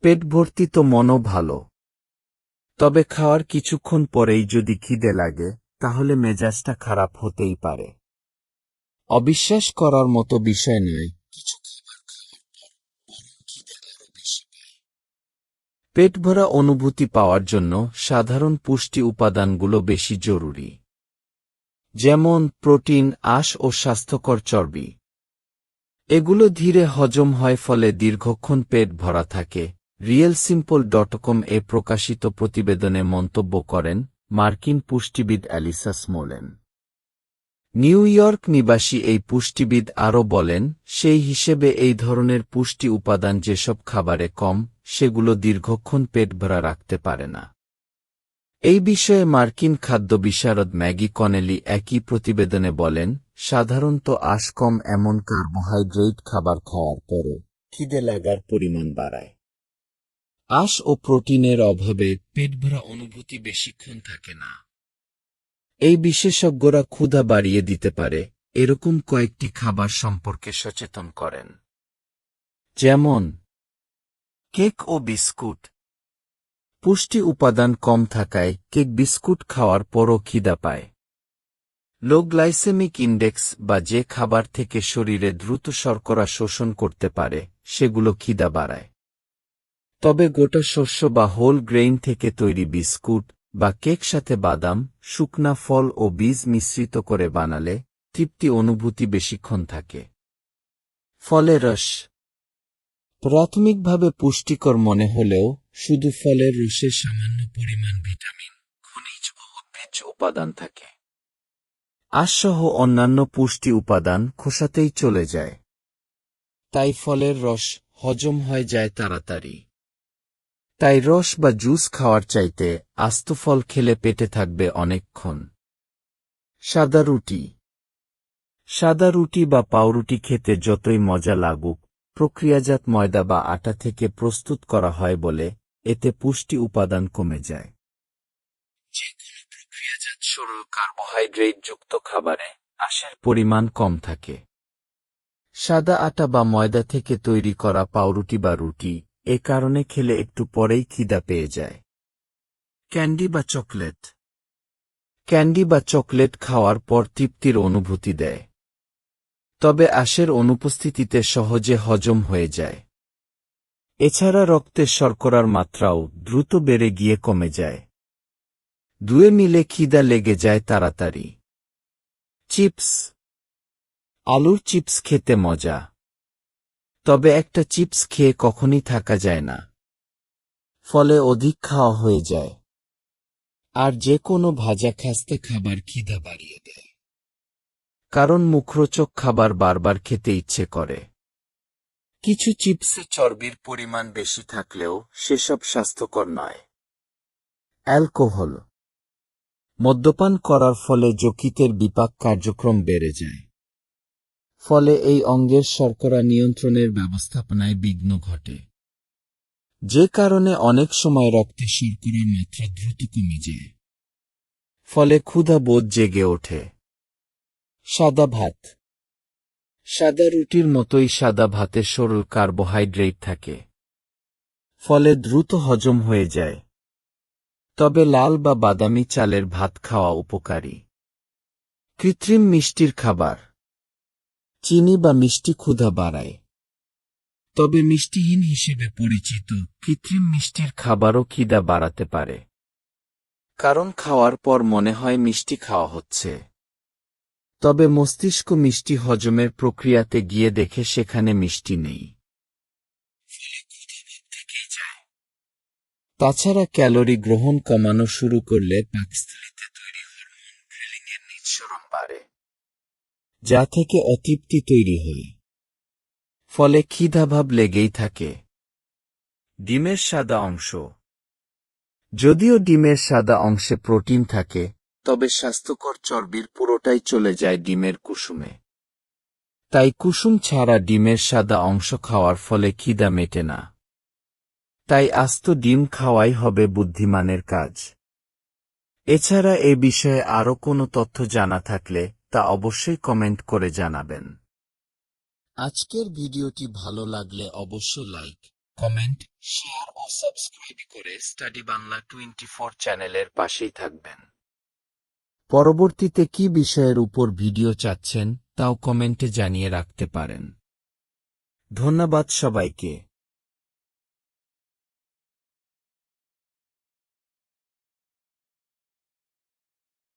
পেট ভর্তি তো মনও ভালো। তবে খাওয়ার কিছুক্ষণ পরেই যদি খিদে লাগে, তাহলে মেজাজটা খারাপ হতেই পারে। অবিশ্বাস করার মতো বিষয় নয়। পেট ভরা অনুভূতি পাওয়ার জন্য সাধারণ পুষ্টি উপাদানগুলো বেশি জরুরি। যেমন প্রোটিন, আঁশ ও স্বাস্থ্যকর চর্বি। এগুলো ধীরে হজম হয় ফলে দীর্ঘক্ষণ পেট ভরা থাকে রিয়েল সিম্পল ডট কম এ প্রকাশিত প্রতিবেদনে মন্তব্য করেন মার্কিন পুষ্টিবিদ অ্যালিসা স্মোলেন। নিউ ইয়র্ক নিবাসী এই পুষ্টিবিদ আরও বলেন, সেই হিসেবে এই ধরনের পুষ্টি উপাদান যেসব খাবারে কম, সেগুলো দীর্ঘক্ষণ পেট ভরা রাখতে পারে না। এই বিষয়ে মার্কিন খাদ্য বিশারদ ম্যাগি কনেলি একই প্রতিবেদনে বলেন, সাধারণত আশ কম এমন কার্বোহাইড্রেট খাবার খাওয়ার পরে খিদে লাগার পরিমাণ বাড়ায়। আশ ও প্রোটিনের অভাবে পেট ভরা অনুভূতি বেশিক্ষণ থাকে না। এই বিশেষজ্ঞরা ক্ষুধা বাড়িয়ে দিতে পারে, এরকম কয়েকটি খাবার সম্পর্কে সচেতন করেন। যেমন, কেক ও বিস্কুট। পুষ্টি উপাদান কম থাকায় কেক বিস্কুট খাওয়ার পরও খিদা পায়। লো গ্লাইসেমিক ইন্ডেক্স বা যে খাবার থেকে শরীরে দ্রুত শর্করা শোষণ করতে পারে, সেগুলো খিদা বাড়ায়। তবে গোটা শস্য বা হোল গ্রেইন থেকে তৈরি বিস্কুট বা কেক সাথে বাদাম, শুকনা ফল ও বীজ মিশ্রিত করে বানালে তৃপ্তি অনুভূতি বেশিক্ষণ থাকে। ফলে রস। প্রাথমিকভাবে পুষ্টিকর মনে হলেও শুধু ফলের রসে সামান্য পরিমাণ ভিটামিন, খনিজ ও উদ্ভিজ্জ উপাদান থাকে। আশসহ অন্যান্য পুষ্টি উপাদান খোসাতেই চলে যায়। তাই ফলের রস হজম হয়ে যায় তাড়াতাড়ি। তাই রস বা জুস খাওয়ার চাইতে আস্ত ফল খেলে পেটে থাকবে অনেকক্ষণ। সাদা রুটি। সাদা রুটি বা পাউরুটি খেতে যতই মজা লাগুক, প্রক্রিয়াজাত ময়দা বা আটা থেকে প্রস্তুত করা হয় বলে এতে পুষ্টি উপাদান কমে যায়। যে প্রক্রিয়াজাত সরল কার্বোহাইড্রেট যুক্ত খাবারে আশের পরিমাণ কম থাকে। সাদা আটা বা ময়দা থেকে তৈরি করা পাউরুটি বা রুটি এ কারণে খেলে একটু পরেই খিদা পেয়ে যায়। ক্যান্ডি বা চকলেট? ক্যান্ডি বা চকলেট খাওয়ার পর তৃপ্তির অনুভূতি দেয়। তবে আশের অনুপস্থিতিতে সহজে হজম হয়ে যায়। এছাড়া রক্তে শর্করার মাত্রাও দ্রুত বেড়ে গিয়ে কমে যায়। দুয়ে মিলে খিদা লেগে যায় তাড়াতাড়ি। চিপস। আলুর চিপস খেতে মজা। তবে একটা চিপস খেয়ে কখনই থাকা যায় না। ফলে অধিক খাওয়া হয়ে যায়। আর যে কোনো ভাজা খাস্তে খাবার খিদা বাড়িয়ে দেয়। কারণ মুখরোচক খাবার বারবার খেতে ইচ্ছে করে। কিছু চিপসে চর্বির পরিমাণ বেশি থাকলেও সেসব স্বাস্থ্যকর নয়। অ্যালকোহল মদ্যপান করার ফলে যকৃতের বিপাক কার্যক্রম বেড়ে যায়। ফলে এই অঙ্গের শর্করা নিয়ন্ত্রণের ব্যবস্থাপনায় বিঘ্ন ঘটে। যে কারণে অনেক সময় রক্তে শর্করার মাত্রা দ্রুত কমে যায়। ফলে ক্ষুধা বোধ জেগে ওঠে। সাদা ভাত। সাদা রুটির মতোই সাদা ভাতে সরল কার্বোহাইড্রেট থাকে। ফলে দ্রুত হজম হয়ে যায়। তবে লাল বা বাদামি চালের ভাত খাওয়া উপকারী। কৃত্রিম মিষ্টির খাবার। চিনি বা মিষ্টি ক্ষুধা বাড়ায়। তবে মিষ্টিহীন হিসেবে পরিচিত কৃত্রিম মিষ্টির খাবারও খিদা বাড়াতে পারে। কারণ খাওয়ার পর মনে হয় মিষ্টি খাওয়া হচ্ছে। তবে মস্তিষ্ক মিষ্টি হজমের প্রক্রিয়াতে গিয়ে দেখে সেখানে মিষ্টি নেই। তাছাড়া ক্যালোরি গ্রহণ কমানো শুরু করলে পাকস্থলিতে তৈরি হরমোন গ্রিলিংয়ের নিঃসরণ বাড়ে। যা থেকে অতৃপ্তি তৈরি হয়। ফলে ক্ষিধাভাব লেগেই থাকে। ডিমের সাদা অংশ। যদিও ডিমের সাদা অংশে প্রোটিন থাকে, তবে স্বাস্থ্যকর চর্বির পুরোটাই চলে যায় ডিমের কুসুমে। তাই কুসুম ছাড়া ডিমের সাদা অংশ খাওয়ার ফলে খিদা মেটে না। তাই আস্ত ডিম খাওয়াই হবে বুদ্ধিমানের কাজ। এছাড়া এ বিষয়ে আরও কোনো তথ্য জানা থাকলে তা অবশ্যই কমেন্ট করে জানাবেন। আজকের ভিডিওটি ভালো লাগলে অবশ্য লাইক, কমেন্ট, শেয়ার ও সাবস্ক্রাইব করে স্টাডি বাংলা টোয়েন্টি ফোর চ্যানেলের পাশেই থাকবেন। পরবর্তীতে কি বিষয়ের উপর ভিডিও চাচ্ছেন তাও কমেন্টে জানিয়ে রাখতে পারেন। ধন্যবাদ সবাইকে।